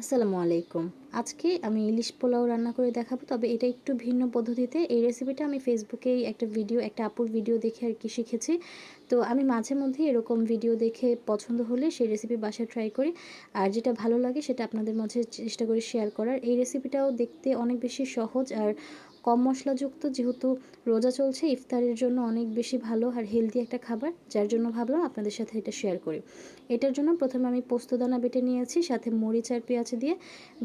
আসসালামু আলাইকুম। আজকে আমি ইলিশ পোলাও রান্না করে দেখাবো, তবে এটা একটু ভিন্ন পদ্ধতিতে। এই রেসিপিটা আমি ফেসবুকেই একটা ভিডিও একটা আপুর ভিডিও দেখে আর কি শিখেছি। তো আমি মাঝে মধ্যে এরকম ভিডিও দেখে পছন্দ হলে সেই রেসিপি বাসায় ট্রাই করি। আর যেটা ভালো লাগে সেটা আপনাদের মাঝে চেষ্টা করি শেয়ার করার। এই রেসিপিটাও দেখতে অনেক বেশি সহজ আর কম মশলাযুক্ত, যেহেতু রোজা চলছে, ইফতারের জন্য অনেক বেশি ভালো আর হেলদি একটা খাবার, যার জন্য ভাবলাম আপনাদের সাথে এটা শেয়ার করি। এটার জন্য প্রথমে আমি পোস্তদানা বেটে নিয়েছি, সাথে মরিচ আর পেঁয়াজ দিয়ে।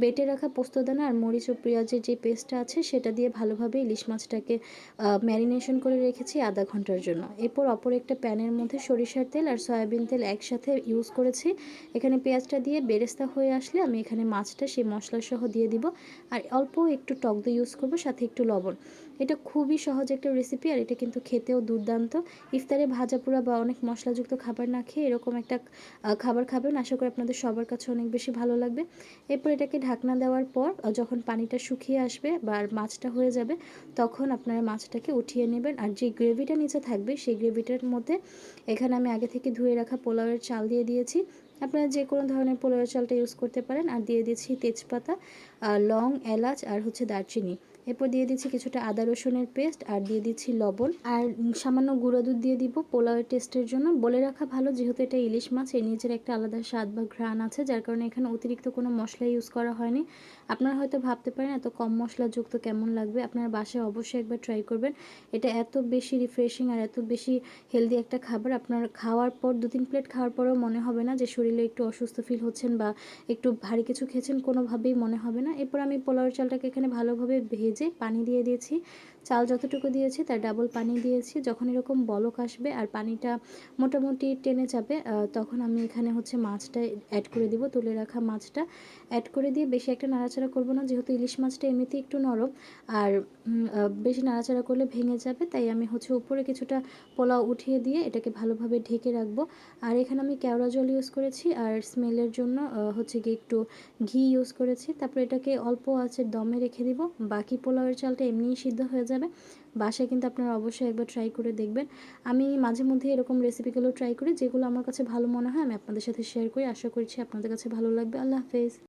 বেটে রাখা পোস্তদানা আর মরিচ ও পেঁয়াজের যে পেস্টটা আছে, সেটা দিয়ে ভালোভাবে ইলিশ মাছটাকে ম্যারিনেশন করে রেখেছি আধা ঘণ্টার জন্য। এরপর অপর একটা প্যানের মধ্যে সরিষার তেল আর সয়াবিন তেল একসাথে ইউজ করেছি। এখানে পেঁয়াজটা দিয়ে বেরেস্তা হয়ে আসলে আমি এখানে মাছটা সেই মশলা সহ দিয়ে দিব। আর অল্প একটু টক দই ইউজ করব, সাথে একটু লবণ। এটা খুবই সহজ একটা রেসিপি আর এটা কিন্তু খেতেও দুর্দান্ত। ইফতারে ভাজা পোড়া বা অনেক মশলাযুক্ত খাবার না খেয়ে এরকম একটা খাবার খাবেন। আশা করি আপনাদের সবার কাছে অনেক বেশি ভালো লাগবে। এরপর এটাকে ঢাকনা দেওয়ার পর যখন পানিটা শুকিয়ে আসবে বা মাছটা হয়ে যাবে, তখন আপনারা মাছটাকে উঠিয়ে নেবেন। আর যে গ্রেভিটা নিচে থাকবে, সেই গ্রেভিটার মধ্যে এখানে আমি আগে থেকে ধুয়ে রাখা পোলাওয়ের চাল দিয়ে দিয়েছি। আপনারা যে কোনো ধরনের পোলাওয়ের চালটা ইউজ করতে পারেন। আর দিয়ে দিয়েছি তেজপাতা লং, এলাচ আর হচ্ছে দারচিনি। এরপর দিয়ে দিচ্ছি কিছুটা আদা রসুনের পেস্ট আর দিয়ে দিচ্ছি লবণ। আর সামান্য গুঁড়ো দুধ দিয়ে দিব পোলাওয়ের টেস্টের জন্য। বলে রাখা ভালো, যেহেতু এটা ইলিশ মাছ, এর নিজের একটা আলাদা স্বাদ বা ঘ্রাণ আছে, যার কারণে এখানে অতিরিক্ত কোনো মশলা ইউজ করা হয়নি। আপনারা হয়তো ভাবতে পারেন এত কম মশলাযুক্ত কেমন লাগবে। আপনার বাসায় অবশ্যই একবার ট্রাই করবেন। এটা এত বেশি রিফ্রেশিং আর এত বেশি হেলদি একটা খাবার। আপনার খাওয়ার পর দু তিন প্লেট খাওয়ার পরেও মনে হবে না যে শরীরে একটু অসুস্থ ফিল হচ্ছেন বা একটু ভারী কিছু খেয়েছেন, কোনোভাবেই মনে হবে না। এরপর আমি পোলাওয়ের চালটাকে এখানে ভালোভাবে ভেজে পানি দিয়ে দিয়েছি। চাল যতটুকু দিয়েছি তার ডাবল পানি দিয়েছি। যখন এরকম বলক আসবে আর পানিটা মোটামুটি টেনে যাবে তখন আমি এখানে হচ্ছে মাছটা অ্যাড করে দিব, তুলে রাখা মাছটা অ্যাড করে দিয়ে বেশি একটা নাড়াচাড়া করব না, যেহেতু ইলিশ মাছটা এমনিতেই একটু নরম আর বেশি নাড়াচাড়া করলে ভেঙে যাবে, তাই আমি হচ্ছে উপরে কিছুটা পোলাও উঠিয়ে দিয়ে এটাকে ভালোভাবে ঢেকে রাখব। আর এখানে আমি কেওড়া জল ইউজ করেছি আর স্মেলের জন্য হচ্ছে গিয়ে একটু ঘি ইউজ করেছি। তারপর এটাকে অল্প আছে দমে রেখে দিব, বাকি পোলাওয়ের চালটা এমনিই সিদ্ধ হয়ে যাবে। বাসায় কিন্তু আপনারা অবশ্যই একবার ট্রাই করে দেখবেন। আমি মাঝে মধ্যে এরকম রেসিপিগুলো ট্রাই করি যেগুলো আমার কাছে ভালো মনে হয় আমি আপনাদের সাথে শেয়ার করি। আশা করছি আপনাদের কাছে ভালো লাগবে। আল্লাহ হাফেজ।